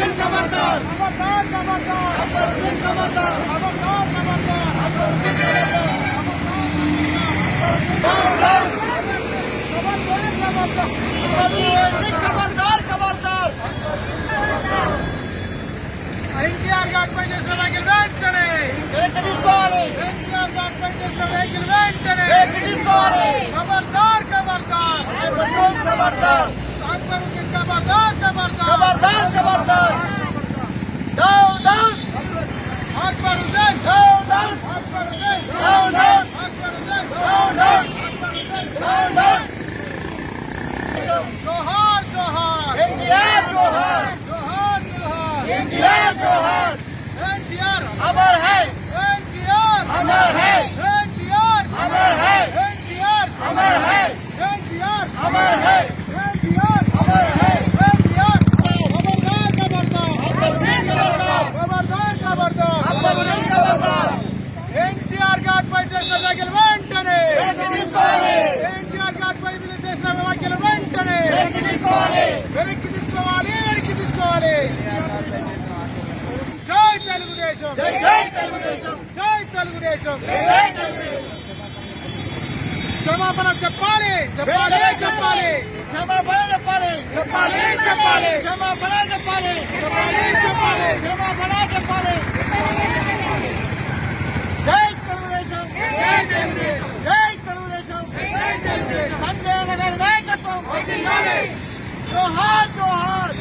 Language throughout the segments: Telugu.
అక్బరుద్దీన్ ఖబర్దార్ ఖబర్దార్ ఖబర్దార్ అక్బరుద్దీన్ ఖబర్దార్ ఖబర్దార్ ఖబర్దార్ ఖబర్దార్ ఖబర్దార్ అక్బరుద్దీన్ ఖబర్దార్ ఖబర్దార్ ఎన్టీఆర్ ఘాట్ పై చేసిన వెహికల్ వెంటనే వెనక్కి తీసుకోవాలి ఎన్టీఆర్ ఘాట్ పై చేసిన వెహికల్ వెంటనే వెనక్కి తీసుకోవాలి ఖబర్దార్ ఖబర్దార్ అక్బరుద్దీన్ ఖబర్దార్ అక్బరుద్దీన్ ఖబర్దార్ ఖబర్దార్ ఖబర్దార్ ఖబర్దార్ down down Akbaruddin down down Akbaruddin down down Akbaruddin down down Akbaruddin down down జోహార్ జోహార్ ఎన్టీఆర్ జోహార్ జోహార్ జోహార్ ఎన్టీఆర్ జోహార్ ఎన్టీఆర్ అమర్ హై ఎన్టీఆర్ అమర్ హై ఎన్టీఆర్ అమర్ హై ఎన్టీఆర్ అమర్ హై ఎన్టీఆర్ అమర్ హై ఎన్టీఆర్ అమర్ హై ఎన్టీఆర్ ఖబర్దార్ ఖబర్దార్ అక్బరుద్దీన్ ఖబర్దార్ ఖబర్దార్ ఖబర్దార్ అక్బరుద్దీన్ ఖబర్దార్ ఎన్టీఆర్ ఘాట్ పై చేసిన వ్యాఖ్యలు వెంటనే వెనక్కి తీసుకోవాలి ఎన్టీఆర్ ఘాట్ పై వీళ్ళు చేసిన వ్యాఖ్యలు వెంటనే వెనక్కి తీసుకోవాలి వెనక్కి తీసుకోవాలి వెనక్కి తీసుకోవాలి జై తెలుగుదేశం జై జై తెలుగుదేశం. జై తెలుగుదేశం. జై తెలుగుదేశం. క్షమాపణ చెప్పాలి. చెప్పాలి. చెప్పాలి. క్షమాపణ చెప్పాలి. చెప్పాలి. చెప్పాలి. క్షమాపణ చెప్పాలి. చెప్పాలి. చెప్పాలి. క్షమాపణ చెప్పాలి జై తెలుగుదేశం జై తెలుగుదేశం జై తెలుగుదేశం జై తెలుగుదేశం సంజయ్ నగర్ నాయకత్వం వర్ధిల్లాలి. జోహార్ జోహార్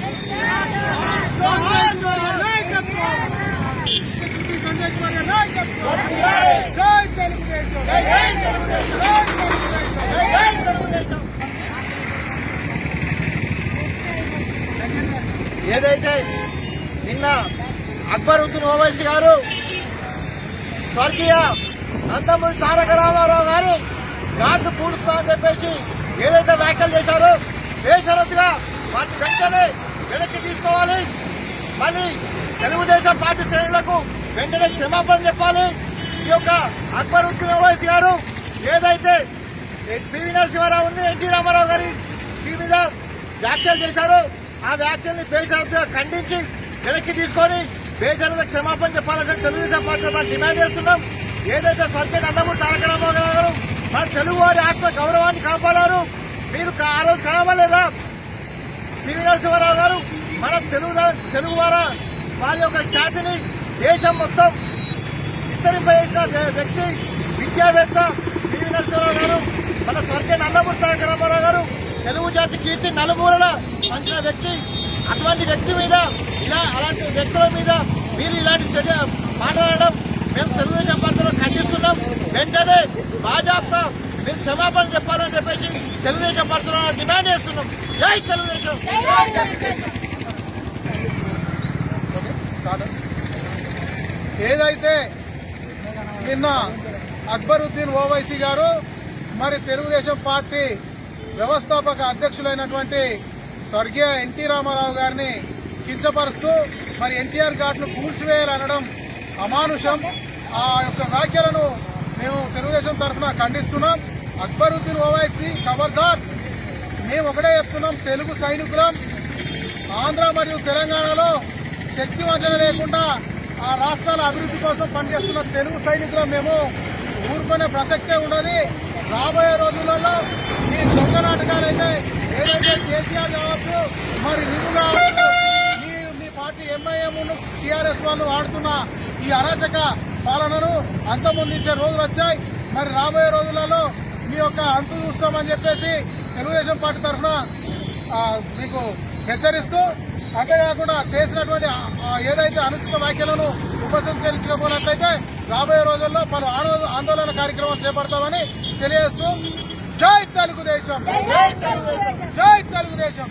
జోహార్ జోహార్ నాయకత్వం శ్రీ సంజయ్ కుమార్ గారి నాయకత్వం వర్ధిల్లాలి. జై తెలుగుదేశం జై జై తెలుగుదేశం జై తెలుగుదేశం జై జై తెలుగుదేశం ఏదైతే నిన్న అక్బరుద్దీన్ ఓవైసీ గారు స్వర్గీయ నందమూరి తారక రామారావు గారి ఘాటు పూడుస్తా అని చెప్పేసి ఏదైతే వ్యాఖ్యలు చేశారో బేషరతుగా వాటి వెంటనే వెనక్కి తీసుకోవాలి. మళ్ళీ తెలుగుదేశం పార్టీ శ్రేణులకు వెంటనే క్షమాపణ చెప్పాలి. ఈ యొక్క అక్బరుద్దీన్ ఓవైసీ గారు ఏదైతే పివి నరసింహారావుని ఎన్టీ రామారావు గారి మీద వ్యాఖ్యలు చేశారో ఆ వ్యాఖ్యల్ని బేషరతుగా ఖండించి వెనక్కి తీసుకొని బేషరత క్షమాపణ చెప్పాలని తెలుగుదేశం పార్టీ మనం డిమాండ్ చేస్తున్నాం. ఏదైతే స్వర్గీయ నందమూరి తారక రామారావు గారు మన తెలుగు వారి ఆత్మ గౌరవాన్ని కాపాడారు మీరు ఆ రోజు కావాలేదా పివి నరసింహారావు గారు మన తెలుగు తెలుగు వారా వారి యొక్క ఖ్యాతిని దేశం మొత్తం విస్తరింపజేసిన వ్యక్తి విద్యావేత్త పివి నరసింహరావు గారు మన స్వర్గీయ నందమూరి తారక రామారావు గారు తెలుగు జాతి కీర్తి నలుమూలన పంచిన వ్యక్తి. అటువంటి వ్యక్తి మీద ఇలా అలాంటి వ్యక్తుల మీద మీరు ఇలాంటి చర్య మాట్లాడడం మేము తెలుగుదేశం పార్టీలో ఖండిస్తున్నాం. వెంటనే బాజాప్తా మీరు క్షమాపణ చెప్పాలని చెప్పేసి తెలుగుదేశం పార్టీలో డిమాండ్ చేస్తున్నాం. జై తెలుగుదేశం! ఏదైతే నిన్న అక్బరుద్దీన్ ఓవైసీ గారు మరి తెలుగుదేశం పార్టీ వ్యవస్థాపక అధ్యక్షులైనటువంటి స్వర్గీయ ఎన్టీ రామారావు గారిని కించపరుస్తూ మరి ఎన్టీఆర్ ఘాట్ను కూల్చివేయాలనడం అమానుషం. ఆ యొక్క వ్యాఖ్యలను మేము తెలుగుదేశం తరఫున ఖండిస్తున్నాం. అక్బరుద్దీన్ ఓవైసీ ఖబర్దార్ మేము ఒకటే చెప్తున్నాం తెలుగు సైనికులం. ఆంధ్ర మరియు తెలంగాణలో శక్తి వంచన లేకుండా ఆ రాష్ట్రాల అభివృద్ధి కోసం పనిచేస్తున్న తెలుగు సైనికులు మేము ఊరుకునే ప్రసక్తే ఉండదు. రాబోయే రోజులలో ఈ దొంగ నాటకాలైతే ఏదైతే కేసీఆర్ కావచ్చు మరి నువ్వు కావచ్చు మీ మీ పార్టీ ఎంఐఎం టీఆర్ఎస్ వాళ్ళు ఆడుతున్న ఈ అరాచక పాలనను అంతమొందించే రోజులు వచ్చాయి. మరి రాబోయే రోజులలో మీ యొక్క అంతు చూస్తామని చెప్పేసి తెలుగుదేశం పార్టీ తరఫున మీకు హెచ్చరిస్తూ అంతేకాకుండా చేసినటువంటి ఏదైతే అనుచిత వ్యాఖ్యలను ఉపసంహరించకపోయినట్లయితే రాబోయే రోజుల్లో పలు ఆందోళన కార్యక్రమాలు చేపడతామని తెలియజేస్తూ జై తెలుగుదేశం. జై తెలుగుదేశం. జై తెలుగుదేశం.